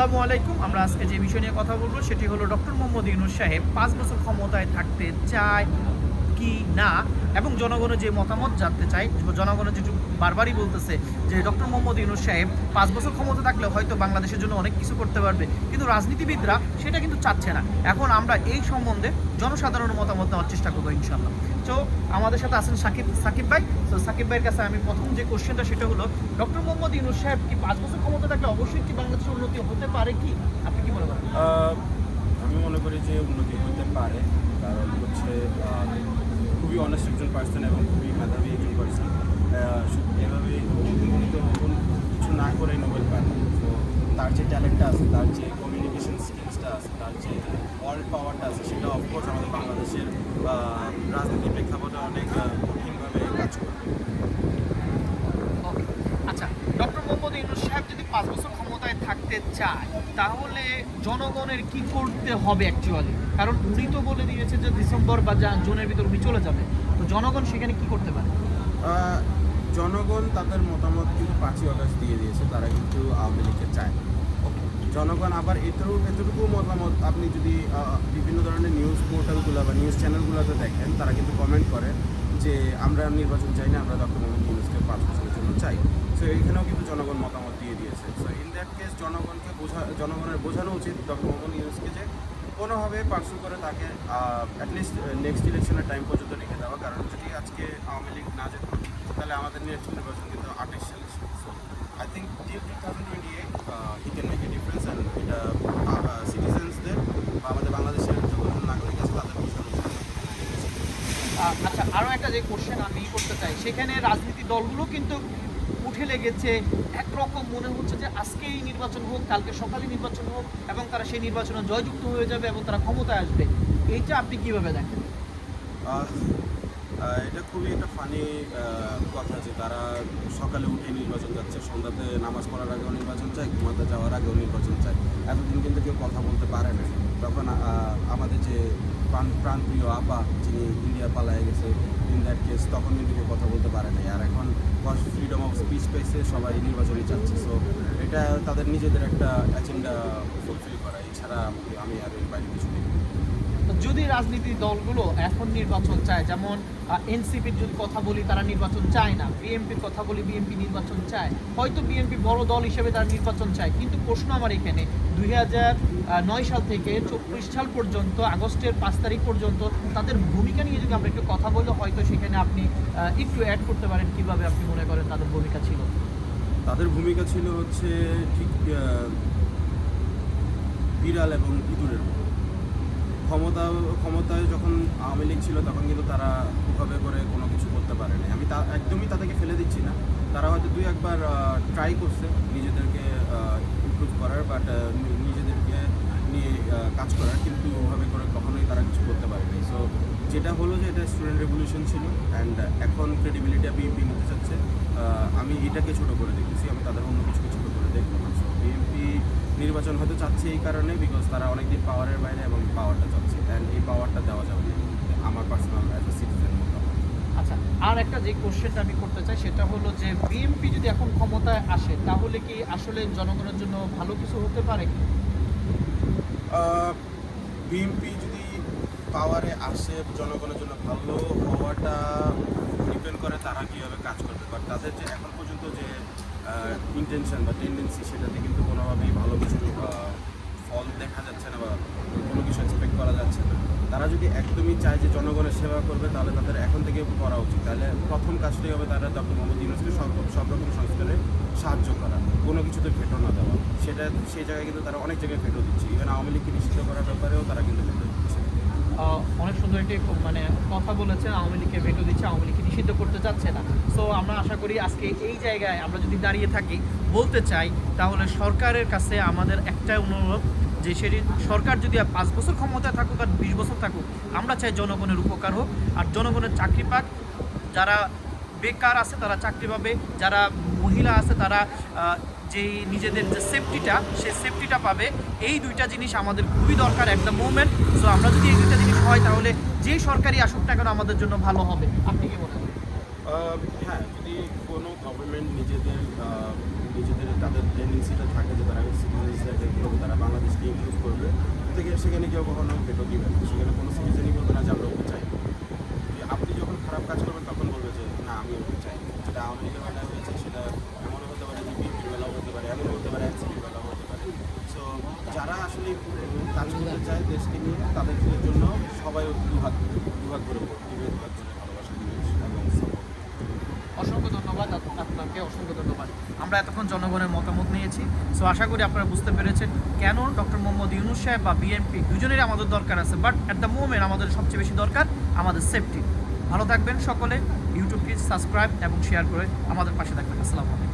আসসালামু আলাইকুম। আমরা আজকে যে বিষয় নিয়ে কথা বলব সেটি হলো ডক্টর মোহাম্মদ ইউনুস সাহেব পাঁচ বছর ক্ষমতায় থাকতে চায় কি না এবং জনগণের যে মতামত জানতে চাই জনগণের যেটু বারবারই বলতেছে যে ডক্টর মোহাম্মদ ইউনুস সাহেব পাঁচ বছর ক্ষমতা থাকলে হয়তো বাংলাদেশের জন্য অনেক কিছু করতে পারবে। কিন্তু রাজনীতিবিদরা সেটা কিন্তু চাচ্ছে না। এখন আমরা এই সম্বন্ধে জনসাধারণের মতামত নেওয়ার চেষ্টা করব ইনশাল্লাহ তো আমাদের সাথে আছেন সাকিব সাকিব ভাই। তো সাকিব ভাইয়ের কাছে আমি প্রথম যে কোশ্চেনটা সেটা হলো, ডক্টর মোহাম্মদ ইউনুস সাহেব কি পাঁচ বছর ক্ষমতা থাকলে অবশ্যই কি বাংলাদেশের উন্নতি হতে পারে কি? আপনি কি মনে করেন? আমি মনে করি যে উন্নতি হতে পারে। কারণ হচ্ছে খুবই অনেস্ট একজন পার্সন এবং খুবই মেধাবী একজন পার্সন এভাবে উন্নত কোনো কিছু না করে নোবেল পায় তো তার যে ট্যালেন্টটা আছে তার যে কমিউনিকেশন স্কিলসটা আছে তার যে ওয়ার্ল্ড পাওয়ারটা আছে সেটা অফকোর্স আমাদের বাংলাদেশের রাজনীতির প্রেক্ষাপটে অনেক কঠিনভাবে কাজ করবে আচ্ছা ডক্টর মোহাম্মদ ইউনুস সাহেব যদি পাঁচ বছর ক্ষমতায় থাকতে চায়, তাহলে জনগণের কি করতে হবে অ্যাকচুয়ালি কারণ উনি তো বলে দিয়েছে যে ডিসেম্বর বা জুনের ভিতর উনি চলে যাবে। তো জনগণ সেখানে কি করতে পারে? জনগণ তাদের মতামত কিন্তু পাঁচই অগস্ট দিয়ে দিয়েছে তারা কিন্তু আওয়ামী লীগকে চায় জনগণ আবার এতটুকু এতটুকু মতামত আপনি যদি বিভিন্ন ধরনের নিউজ পোর্টালগুলো বা নিউজ চ্যানেলগুলোতে দেখেন তারা কিন্তু কমেন্ট করে যে আমরা নির্বাচন চাই না আমরা ডক্টর মোহাম্মদ ইউনুসকে পাঁচ বছরের জন্য চাই। সো এইখানেও কিন্তু জনগণ মতামত দিয়ে দিয়েছে। সো ইন দ্যাট কেস জনগণকে বোঝা জনগণের বোঝানো উচিত ডক্টর মোহাম্মদ ইউনুসকে যে কোনোভাবে পার্সু করে তাকে অ্যাটলিস্ট নেক্সট ইলেকশনের টাইম পর্যন্ত রেখে দেওয়া। কারণ যদি আজকে আওয়ামী লীগ না যেত তাহলে আমাদের নেক্সট নির্বাচন কিন্তু আঠাশ সালে so I think till two thousand twenty eight he can make a difference and এটা সিটিজেন্সদের বা আমাদের বাংলাদেশের যতজন নাগরিক আছে তাদের আচ্ছা আরও একটা যে কোশ্চেন আমি করতে চাই সেখানে রাজনীতি দলগুলো কিন্তু উঠে লেগেছে একরকম মনে হচ্ছে যে আজকেই নির্বাচন হোক কালকে সকালে নির্বাচন হোক এবং তারা সেই নির্বাচনে জয়যুক্ত হয়ে যাবে এবং তারা ক্ষমতায় আসবে। এইটা আপনি কীভাবে দেখেন? এটা খুবই একটা ফানি কথা যে তারা সকালে উঠে নির্বাচন যাচ্ছে, সন্ধ্যাতে নামাজ পড়ার আগেও নির্বাচন চায়, ঘুমাতে যাওয়ার আগেও নির্বাচন চায়। এতদিন কিন্তু কেউ কথা বলতে পারে না তখন আমাদের যে প্রাণ, প্রাণপ্রিয় আপা, যিনি ইন্ডিয়া পালায় গেছে ইন দ্যাট কেস তখন কিন্তু কেউ কথা বলতে পারে নাই। আর এখন ফ্রিডম অফ স্পিচ পেয়েছে সবাই নির্বাচনই চাচ্ছে সো এটা তাদের নিজেদের একটা এজেন্ডা ফুলফিল করা। এছাড়া আমি আর বাইরে কিছু দেখি না। যদি রাজনীতি দলগুলো এখন নির্বাচন চায়, যেমন এনসিপির যদি কথা বলি, তারা নির্বাচন চায় না। বিএনপির কথা বলি, বিএনপি নির্বাচন চায়। হয়তো বিএনপি বড় দল হিসেবে তারা নির্বাচন চায়, কিন্তু প্রশ্ন আমার এখানে, দুই নয় সাল থেকে চব্বিশ সাল পর্যন্ত, আগস্টের পাঁচ তারিখ পর্যন্ত তাদের ভূমিকা নিয়ে যদি আমরা একটু কথা বলি, হয়তো সেখানে আপনি একটু অ্যাড করতে পারেন কীভাবে আপনি মনে করেন তাদের ভূমিকা ছিল। তাদের ভূমিকা ছিল হচ্ছে ঠিক বিড়াল এবং ইঁদুরের মতো। ক্ষমতা, ক্ষমতায় যখন আওয়ামী লীগ ছিল তখন কিন্তু তারা ওভাবে করে কোনো কিছু করতে পারেনি। আমি তা, একদমই তাদেরকে ফেলে দিচ্ছি না। তারা হয়তো দুই একবার ট্রাই করছে নিজেদেরকে ইমপ্রুভ করার বাট নিজেদেরকে নিয়ে কাজ করার, কিন্তু ওভাবে করে কখনোই তারা কিছু করতে পারেনি। সো যেটা হলো যে এটা স্টুডেন্ট রেভলিউশন ছিল অ্যান্ড এখন ক্রেডিবিলিটি বিএনপি নিতে চাচ্ছে আমি এটাকে ছোটো করে দেখতেছি, আমি তাদের অন্য কিছুকে ছোট দেখব না বিএনপি নির্বাচন হয়তো চাচ্ছে এই কারণে বিকজ তারা অনেকদিন পাওয়ারের বাইরে এবং পাওয়ারটা চাচ্ছে। অ্যান্ড এই পাওয়ারটা দেওয়া যাবে না। আমার পার্সোনাল অ্যাজ এ সিটিজেন আচ্ছা আর একটা যে কোশ্চেনটা আমি করতে চাই সেটা হলো যে বিএনপি যদি এখন ক্ষমতায় আসে তাহলে কি আসলে জনগণের জন্য ভালো কিছু হতে পারে কি? বিএনপি যদি পাওয়ারে আসে জনগণের জন্য ভালো হওয়াটা ডিপেন্ড করে তারা কীভাবে কাজ করবে। বাট তাদের যে এখন পর্যন্ত যে ইন্টেনশন বা টেন্ডেন্সি সেটাতে কিন্তু কোনোভাবেই ভালো কিছু ফল দেখা যাচ্ছে না বা কোনো কিছু এক্সপেক্ট করা যাচ্ছে না। তারা যদি একদমই চায় যে জনগণের সেবা করবে, তাহলে তাদের এখন থেকে করা উচিত। তাহলে প্রথম কাজটাই হবে তারা ডক্টর মোহাম্মদ ইউনুসকে সব সব রকম সংস্কারে সাহায্য করা, কোনো কিছুতে ভেটো না দেওয়া। সেটা, সেই জায়গায় কিন্তু তারা অনেক জায়গায় ভেটো দিচ্ছে। ইভেন আওয়ামী লীগকে নিষিদ্ধ করার ব্যাপারেও তারা কিন্তু ভেটো দিচ্ছে। অনেক সুন্দর একটি মানে কথা বলেছে, আওয়ামী লীগকে ভেটো দিচ্ছে, আওয়ামী লীগকে নিষিদ্ধ করতে চাচ্ছে না। সো আমরা আশা করি আজকে এই জায়গায় আমরা যদি দাঁড়িয়ে থাকি, বলতে চাই, তাহলে সরকারের কাছে আমাদের একটাই অনুরোধ যে সেটি সরকার যদি পাঁচ বছর ক্ষমতায় থাকুক আর বিশ বছর থাকুক, আমরা চাই জনগণের উপকার হোক। আর জনগণের চাকরি পাক, যারা বেকার আছে তারা চাকরি পাবে, যারা মহিলা আছে তারা যে নিজেদের যে সেফটিটা সেই সেফটিটা পাবে। এই দুইটা জিনিস আমাদের খুবই দরকার একটা মুভমেন্ট সো আমরা যদি হয়, তাহলে যে সরকারি আসুক না কেন আমাদের জন্য ভালো হবে? আপনি কি বলেন হ্যাঁ যদি কোনো গভর্নমেন্ট নিজেদের নিজেদের তাদের টেন্ডেন্সিটা থাকে যে তারা সিটিজেন্সদেরকে তারা বাংলাদেশকে ইমপ্রুভ করবে থেকে সেখানে কেউ কখনো ভেটো দিবে সেখানে কোনো সিটিজেনই বলবে না যে আমরা এতক্ষণ জনগণের মতামত নিয়েছি। সো আশা করি আপনারা বুঝতে পেরেছেন কেন ডক্টর মোহাম্মদ ইউনুস সাহেব বা বিএনপি দুজনেরই আমাদের দরকার আছে বাট অ্যাট দ্য মোমেন্ট আমাদের সবচেয়ে বেশি দরকার আমাদের সেফটি ভালো থাকবেন সকলে ইউটিউবটি সাবস্ক্রাইব এবং শেয়ার করে আমাদের পাশে থাকবেন। আসসালামু আলাইকুম।